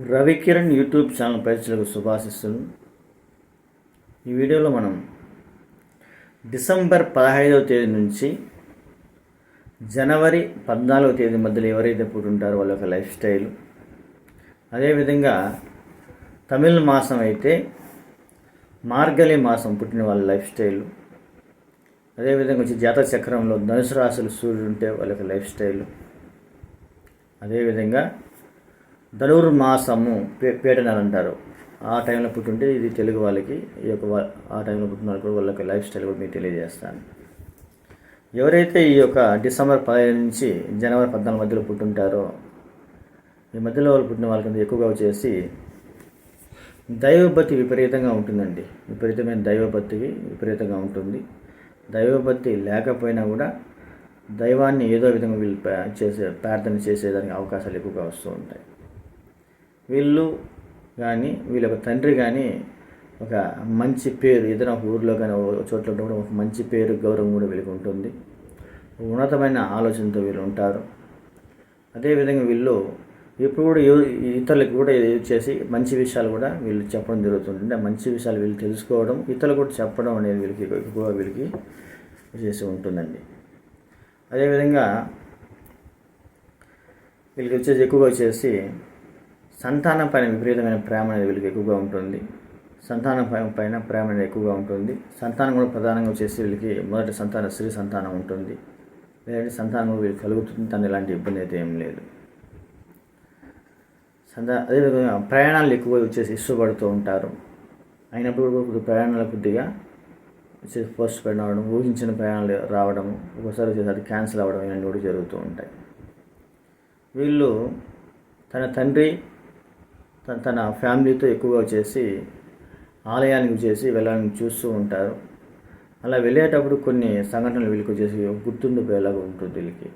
Ravikiran YouTube channel ప్రేక్షకులకు శుభాశిస్సులు. ఈ వీడియోలో మనం డిసెంబర్ పదహైదవ తేదీ నుంచి జనవరి పద్నాలుగవ తేదీ మధ్యలో ఎవరైతే పుట్టుంటారో వాళ్ళ యొక్క లైఫ్ స్టైల్ అదేవిధంగా తమిళ మాసం అయితే మార్గలి మాసం పుట్టిన వాళ్ళ లైఫ్ స్టైల్ అదేవిధంగా వచ్చి జాతక చక్రంలో ధనుసు రాశులు సూర్యుడు ఉంటే వాళ్ళ యొక్క లైఫ్ స్టైల్ అదేవిధంగా ధనుర్మాసము పే పేటనలు అంటారు. ఆ టైంలో పుట్టుంటే ఇది తెలుగు వాళ్ళకి ఈ యొక్క ఆ టైంలో పుట్టిన వాళ్ళకి కూడా వాళ్ళ యొక్క లైఫ్ స్టైల్ కూడా మీకు తెలియజేస్తాను. ఎవరైతే ఈ యొక్క డిసెంబర్ పదిహేను నుంచి జనవరి పద్నాలుగు మధ్యలో పుట్టుంటారో ఈ మధ్యలో వాళ్ళు పుట్టిన వాళ్ళకి ఎక్కువగా వచ్చేసి దైవభక్తి విపరీతంగా ఉంటుందండి. విపరీతమైన దైవభక్తికి విపరీతంగా ఉంటుంది. దైవభక్తి లేకపోయినా కూడా దైవాన్ని ఏదో విధంగా వీళ్ళు చేసే ప్రార్థన చేసేదానికి అవకాశాలు ఎక్కువగా వస్తూ ఉంటాయి. వీళ్ళు కానీ వీళ్ళ యొక్క తండ్రి కానీ ఒక మంచి పేరు ఏదైనా ఒక ఊర్లో కానీ ఒక చోట్ల కూడా ఒక మంచి పేరు గౌరవం కూడా వీళ్ళకి ఉంటుంది. ఉన్నతమైన ఆలోచనతో వీళ్ళు ఉంటారు. అదేవిధంగా వీళ్ళు ఎప్పుడు కూడా ఇతరులకు కూడా చేసి మంచి విషయాలు కూడా వీళ్ళు చెప్పడం జరుగుతుంది. అంటే మంచి విషయాలు వీళ్ళు తెలుసుకోవడం ఇతరులు కూడా చెప్పడం అనేది వీళ్ళకి ఎక్కువ వీళ్ళకి చేసి ఉంటుందండి. అదేవిధంగా వీళ్ళకి వచ్చేసి ఎక్కువగా వచ్చేసి సంతానం పైన విపరీతమైన ప్రేమ అనేది వీళ్ళకి ఎక్కువగా ఉంటుంది. సంతానం పై- పైన ప్రేమ అనేది ఎక్కువగా ఉంటుంది. సంతానం కూడా ప్రధానంగా వచ్చేసి వీళ్ళకి మొదటి సంతానం స్త్రీ సంతానం ఉంటుంది. లేదంటే సంతానం కూడా వీళ్ళకి కలుగుతుంది తను ఎలాంటి ఇబ్బంది అయితే ఏం లేదు. సంతా అదేవిధంగా ప్రయాణాలు ఎక్కువ వచ్చేసి ఇష్టపడుతూ ఉంటారు. అయినప్పుడు కూడా ప్రయాణాలు కొద్దిగా వచ్చేసి పోస్ట్ పెయిన్ ఊహించిన ప్రయాణాలు రావడం ఒకసారి వచ్చేసి అది క్యాన్సిల్ అవ్వడం ఇలాంటివి కూడా జరుగుతూ ఉంటాయి. వీళ్ళు తన తండ్రి తన తన ఫ్యామిలీతో ఎక్కువగా వచ్చేసి ఆలయానికి చేసి వెళ్ళాలని చూస్తూ ఉంటారు. అలా వెళ్ళేటప్పుడు కొన్ని సంఘటనలు వీళ్ళకి వచ్చేసి గుర్తుండిపోయేలాగా ఉంటుంది వీళ్ళకి.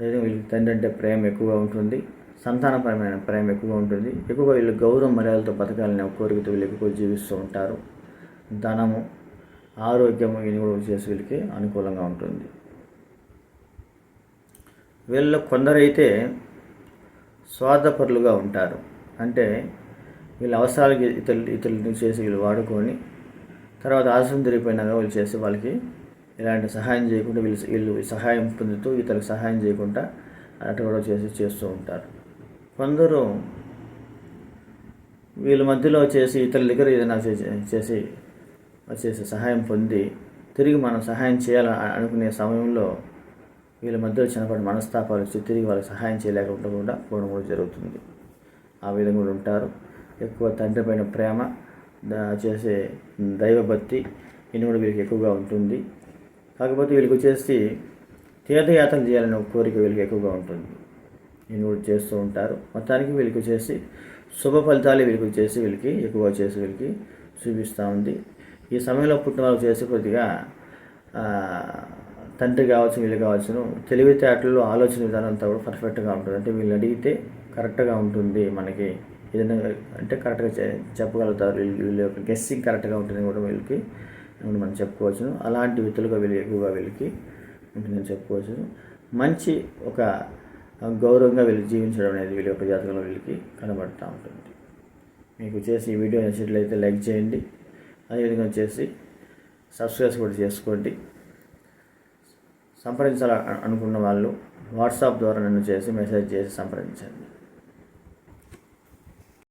అదే వీళ్ళకి తండ్రి అంటే ప్రేమ ఎక్కువగా ఉంటుంది. సంతానపరమైన ప్రేమ ఎక్కువగా ఉంటుంది. ఎక్కువగా వీళ్ళు గౌరవ మర్యాదలతో బతకాలని కోరికతో వీళ్ళు ఎక్కువ జీవిస్తూ ఉంటారు. ధనము ఆరోగ్యము ఇవి కూడా చేసి వీళ్ళకి అనుకూలంగా ఉంటుంది. వీళ్ళలో కొందరైతే స్వార్థపరులుగా ఉంటారు. అంటే వీళ్ళ అవసరాలకి ఇతరులు ఇతరులని చేసి వీళ్ళు వాడుకొని తర్వాత ఆశ్రమం తిరిగిపోయినాక వీళ్ళు చేసి వాళ్ళకి ఇలాంటి సహాయం చేయకుండా వీళ్ళు వీళ్ళు సహాయం పొందుతూ ఇతరులకు సహాయం చేయకుండా అటు కూడా చేసి చేస్తూ ఉంటారు. కొందరు వీళ్ళ మధ్యలో చేసి ఇతరుల దగ్గర ఏదైనా చేసి- చేసి వచ్చేసి సహాయం పొంది తిరిగి మనం సహాయం చేయాలని అనుకునే సమయంలో వీళ్ళ మధ్యలో చిన్నపాటి మనస్తాపాలు వచ్చి తిరిగి వాళ్ళకి సహాయం చేయలేకుండా కూడా పోవడం కూడా జరుగుతుంది. ఆ విధంగా కూడా ఉంటారు. ఎక్కువ తండ్రి పైన ప్రేమ చేసే దైవభక్తి ఇది కూడా వీళ్ళకి ఎక్కువగా ఉంటుంది. కాకపోతే వీళ్ళకి వచ్చేసి తీర్థయాత్రలు చేయాలనే కోరిక వీళ్ళకి ఎక్కువగా ఉంటుంది. ఇది కూడా చేస్తూ ఉంటారు. మొత్తానికి వీళ్ళకి వచ్చేసి శుభ ఫలితాలు వీళ్ళకి వచ్చేసి వీళ్ళకి ఎక్కువ చేసి వీళ్ళకి చూపిస్తూ ఉంది. ఈ సమయంలో పుట్టిన వాళ్ళు చేసి కొద్దిగా తండ్రి కావచ్చు వీళ్ళు కావచ్చును తెలివితేటలు ఆలోచన విధానం అంతా కూడా పర్ఫెక్ట్గా ఉంటుంది. అంటే వీళ్ళు అడిగితే కరెక్ట్గా ఉంటుంది మనకి. ఏదైనా అంటే కరెక్ట్గా చె- చెప్పగలుగుతారు. వీళ్ళు వీళ్ళ యొక్క గెస్సింగ్ కరెక్ట్గా ఉంటుంది కూడా వీళ్ళకి మనం చెప్పుకోవచ్చును అలాంటి వ్యక్తులుగా వీళ్ళు ఎక్కువగా వీళ్ళకి ఉంటుందని చెప్పుకోవచ్చు. మంచి ఒక గౌరవంగా వీళ్ళు జీవించడం అనేది వీళ్ళ యొక్క జాతకంలో వీళ్ళకి కనబడుతూ ఉంటుంది. మీకు చేసి ఈ వీడియో నచ్చినట్లయితే లైక్ చేయండి. అదేవిధంగా వచ్చేసి సబ్స్క్రైబ్ కూడా చేసుకోండి. సంప్రదించాలి అనుకున్న వాళ్ళు వాట్సాప్ ద్వారా నన్ను చేసి మెసేజ్ చేసి సంప్రదించండి.